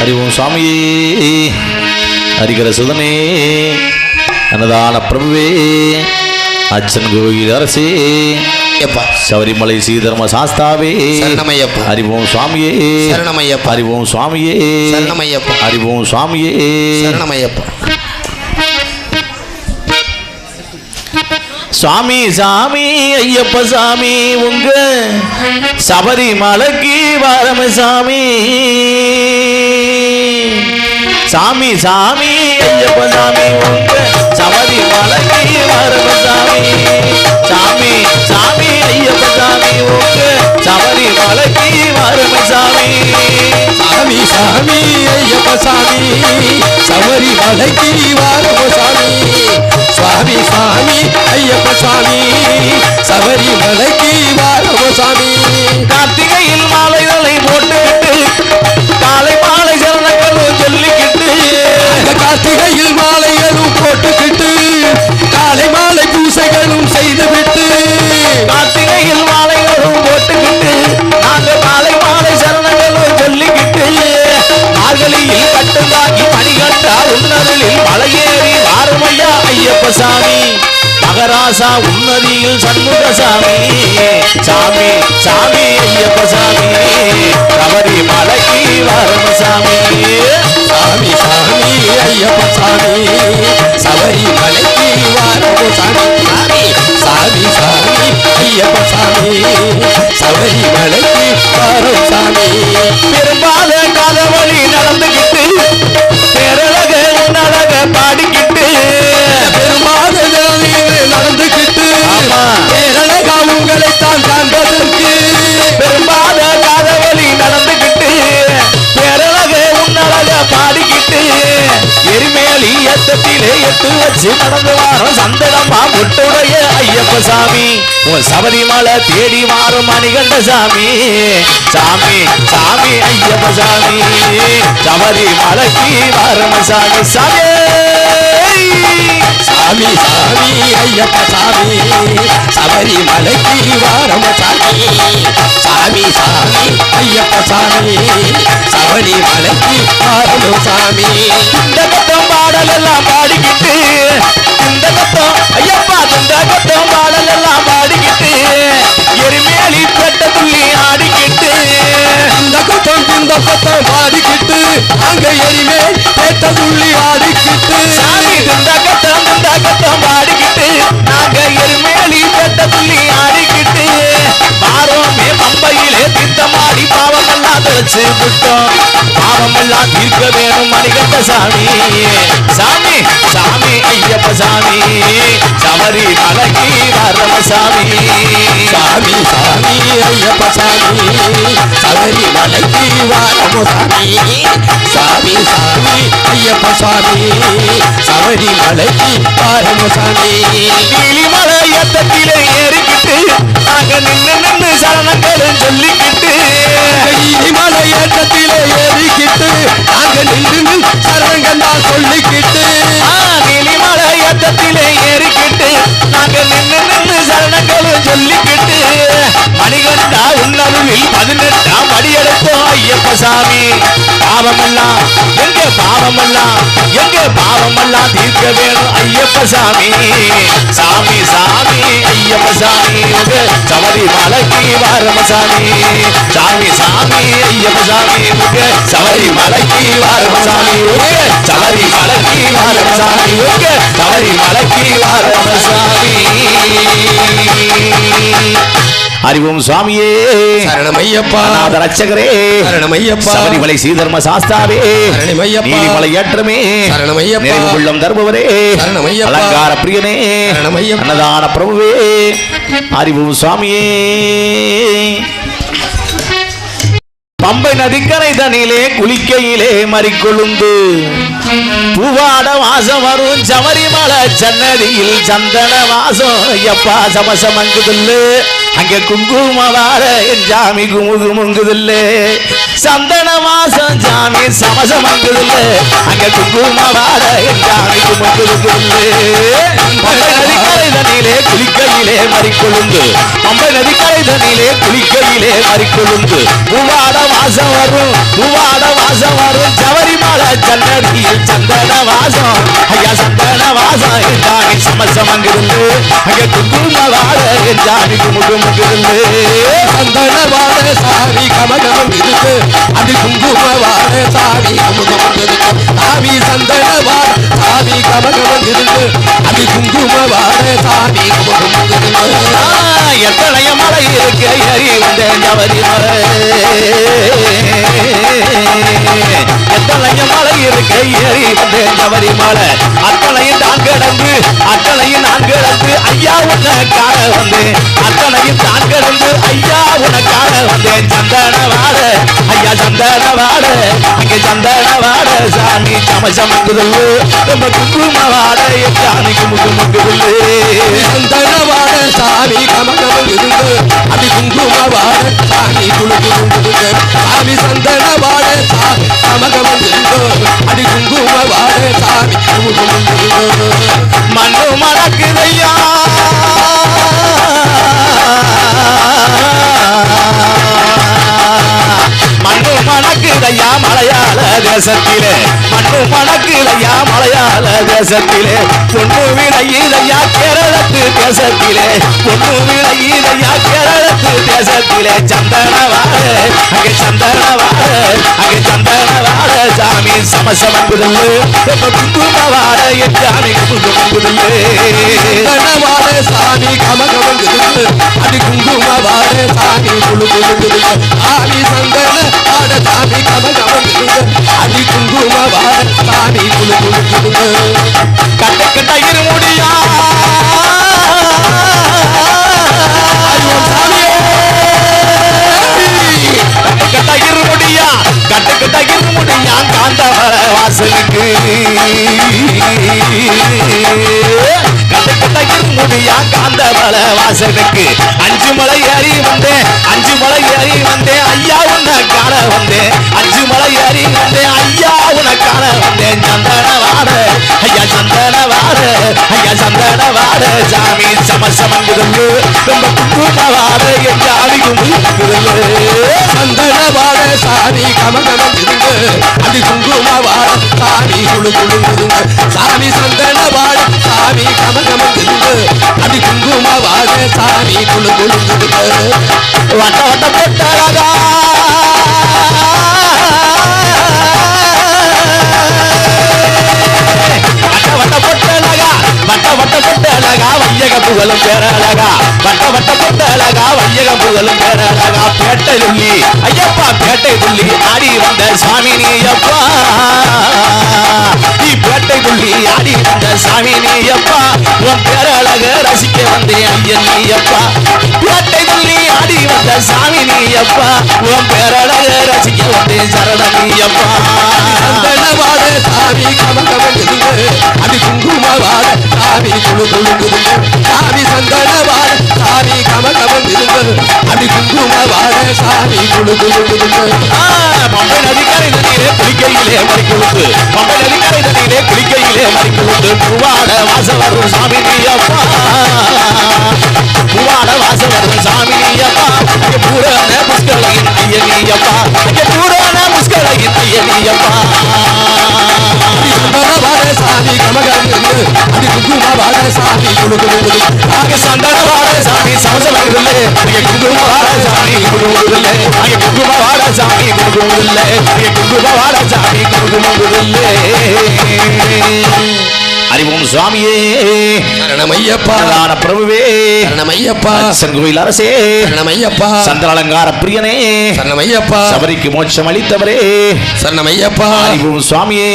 அறிவோம் சுவாமியே ஹரிகர சுதனே. அன்னதான பிரபுவே. அச்சன் கோவில் அரசே. சபரிமலை ஸ்ரீதர்ம சாஸ்தாவே. சரணமையப்பா. அறிவோம் சுவாமியே. சரணமையப்பா. அறிவோம் சுவாமியே. சரணமையப்பா. அறிவோம் சுவாமியே. சரணமையப்பா. சுவாமி சாமி ஐயப்ப சாமி உங்க சபரிமலைக்கு வாரம சாமி. சாமி சாமி ஐயப்ப சாமி. உங்க சபரிமலைக்கு வாரம சாமி. சாமி சாமி ஐயப்ப சாமி. உங்க சமதி சபரிமலைக்கு வாரம சாமி. சாமி சாமி ஐயப்ப சாமி. சபரி மலைக்கு வாரமோ சாமி. சுவாமி சாமி ஐயப்ப சாமி. சபரி மலைக்கு வாரமோ சாமி. கார்த்திகையில் மாலை மகராசா உன்னதியில் சண்முக சாமி. சாமி சாமி ஐயப்ப சாமி. கவரி மலைக்கு வாரம சாமி. சாமி சாமி ஐயப்ப சாமி. சபரி மலைக்கு வாரமோ சாமி. சாமி சாமி சாமி ஐயப்ப சாமி. சபரி மலைக்கு வரும் சாமி. பெரும்பாலும் காதவழி நடந்துகிட்டு எரிமேலி எத்தத்திலே எட்டு வச்சு நடந்து வாரம் சந்தனமா முட்டுடைய ஐயப்ப சாமி. உன் சபரிமலை தேடி வாரும் மணிகண்ட சாமி. சாமி சாமி ஐயப்ப சாமி. சபரிமலைக்கு வாரம் சாமி சாமி. சாமி சாமி ஐயப்ப சாமி. சபரிமலைக்கு வாரம் சாமி. சாமி சாமி. ஐயப்ப சாமி சபரி மலைக்கு வாரம் சாமி. இந்த கட்டம் பாடல் பாடிக்கிட்டு இந்த கட்டம் ஐயப்பா பாவமெல்லாம் தெளிச்சு விட்டோம். பாவமெல்லாம் தீர்க்க வேணும் மணிகண்ட சாமி. சாமி சாமி ஐயப்ப சாமி. சபரி மலைக்கு வரம சாமி. சாமி சாமி ஐயப்ப சாமி. சபரி மலைக்கு வரம சாமி. சாமி சாமி ஐயப்ப சாமி. சபரி மலைக்கு வரம சாமி. நீலிமலை நாங்க நின்னு நின்னு சரணங்களும் சொல்லிக்கிட்டு. மலை ஏற்றத்திலே ஏறிக்கிட்டு நாங்க நின்று சரணங்கள் தான் சொல்லிக்கிட்டு. ஆ, நீலிமலை ஏத்தத்திலே ஏறிக்கிட்டு நாங்க நின்னு நின்னு சரணங்களும் சொல்லிக்கிட்டு. மணிகண்டா உன்னருளில் பதினெட்டாம் படியெடுத்தோம் ஐயப்ப சாமி பாவமெல்லாம் பாவமெல்லாம் எங்க பாவமெல்லாம் தீர்க்க வேணும் ஐயப்ப சாமி. சாமி சாமி ஐயப்ப சாமி. உங்க சபரி மலைக்கு வாரம சாமி. சாமி சாமி ஐயப்ப சாமி. உங்க சபரி மலைக்கு வாரம சாமி. உங்க சபரி மலைக்கு வாரம சாமி. உங்க சபரி மலைக்கு வாரம அறிவோம் சுவாமியே. சரணமையப்பா. ரட்சகரே. சரணமையப்பா. சபரிமலை ஸ்ரீதர்ம சாஸ்தாவே சரணமையப்பா. நீலிமலை ஏற்றமே. சரணமையப்பா. நிறைவு உள்ளம் தருபவரே. சரணமையப்பா. அலங்கார பிரியனே. சரணமையப்பா. அன்னதான பிரபுவே. அறிவும் சுவாமியே. பம்பை நதிக்கரை தனிலே குளிக்கையிலே மறிக்கொழுந்து. பூவாட வாசம் வரும் சபரிமலை சன்னதியில் சந்தன வாசம். எப்பா சமசமங்குதில்லு. அங்கே குங்கும வார என் ஜாமி குமு குமுங்குதில்ல சந்தன மாசம் ஜாமி சமசமங்குதில்ல அங்கே குங்கும வார என் ஜாமி குமுங்குதில்ல நதி கரைதனிலே குளிக்கையிலே மறிக்கொழுந்து. அம்பை நதி கரைதனிலே குளிக்கையிலே மறிக்கொழுந்து. மூவாட வாசம் வரும் மூவாட வாசம் வரும். சபரிமலை சன்னதியில் சந்தன வாசம் ஐயா சந்தன வாசம் என் ஜாமி சமசமங்குதில்ல அங்கே குங்கும என் ஜாமி குமுகும் குங்கும வாழ சாமி கமகமம் இருக்கு. சாமி சந்தன வாழ சாமி கமகமம் இருக்கு. அது குங்கும சாமி கமகமம் எத்தனைய மலை இருக்கு ஏறி வந்தேன் எத்தனைய மலை இருக்கு ஏறி வந்தேன் ஜவரி அத்தனையும் நான் கிடந்து அத்தனையும் நான் கிடந்து ஐயா உனக்காக காண வந்தேன். அத்தனையும் நான் கிடந்து ஐயா உனக்காக வந்தேன். சந்தன வாழ ஐயா சந்தன வாழ அங்கே சந்தன வாழ சாமி சம சமக்குதல்லு. ரொம்ப குங்கும வாழ என் சாமி குமுகு முகுதல்லு சந்தன வாழ சாமி கமகமம் இருந்து அது குங்கும வாழ சாமி குழு குழு சாமி சந்தன வாழ சாமி கமகமம் இருந்து அது குங்கும வாழ சாமி. மண்ணு மணக்குதையா மண்ணு மணக்குதையா மலையாள தேசத்திலே. மண்ணு மணக்குதையா மலையாள தேசத்திலே. பொண்ணு விளையிலையா கேரளத்து தேசத்திலே. பொண்ணு விளையிலையா கேரளத்து தேசத்திலே சந்தனவாறு அங்கே சந்தனவாறு அங்கே சந்தனவாறு. வாழ சாமி சமசமங்குதல்லு எப்ப வாழ என் சாமி குங்குமங்குதல்லு வாழ சாமி கமகமம் இருக்கு அது குங்கும சாமி குழு குழு இருக்கு சாமி சந்தன ஆட சாமி கமகமம் இருக்கு அது குங்கும சாமி குழு குழு இருக்கு கட்ட கட்ட இருமுடியா உலகில் முடியான் இருமுடியா காந்தவர வாசலுக்கு. கட்ட கட்ட காந்தவர வாசலுக்கு. அஞ்சு மலை ஏறி வந்தேன் அஞ்சு மலை ஏறி வந்தேன் ஐயா உன்னை காண வந்தேன். அஞ்சு மலை ஏறி வந்தேன் ஐயா உன்னை காண சாமி குழு சாமி சந்தன வாழ சாமி கமகமம் இருக்கு அது குங்கும வாழ சாமி குழு குழு வட்ட வட்ட பொட்டழகா புகழும் பேரழகா. வட்ட வட்ட கொண்ட அழகா வஞ்சகம் புகழும் பேரழகா. பேட்டை துள்ளி ஐயப்பா பேட்டை துள்ளி ஆடி வந்த சாமி நீ அப்பா. நீ பேட்டை துள்ளி ஆடி வந்த சாமி நீ அப்பா. உன் பேரழக ரசிக்க வந்தேன் ஐயன் நீ அப்பா. வந்த சாமி நீ அப்பா உன் பேரழக ரசிக்க வந்தேன் சரணம் நீ அப்பா வாழ சாமி கமகமம் இருக்கு அது குங்கும வாழ சாமி குழு குழு இருக்கு சாமி சந்தன வாழ சாமி கமகமம் இருக்கு அது குங்கும வாழ சாமி குழு குழு இருக்கு ஆ, பம்பை நதிக்கரை நதியிலே குளிக்கையிலே மறிக்கொழுந்து பம்பை நதிக்கரை நதியிலே குளிக்கையிலே மறிக்கொழுந்து பூவாட வாச வரும் சாமி நீ அப்பா பூவாட வாச வரும் சாமி நீ அப்பா இங்க பூரண புஷ்கலையின் ஐய நீ அப்பா இங்க பூரண புஷ்கலையின் ஐய நீ அப்பா சந்தன வாழ சாமி கமகமம் இருக்கு அது குங்கும வாழ சாமி குழு குழு இருக்கு அங்க சந்தன வாட சாமி சமசமங்குதில்லை அங்க குங்கும வாட சாமி குங்குமங்குதில்லை அங்க குங்கும வாட சாமி குங்குமங்குதில்லை அங்க குங்கும வாட சாமி குங்குமங்குதில்லை அறிவோம் சுவாமியே. சரணமையப்பா. பிரபுவே. சரணமையப்பா. செங்கோயில் அரசே. சரணமையப்பா. சந்திராலங்கார பிரியனே. சரணமையப்பா. சபரிக்கு மோட்சம் அளித்தவரே. சரணமையப்பா. அறிவோம் சுவாமியே.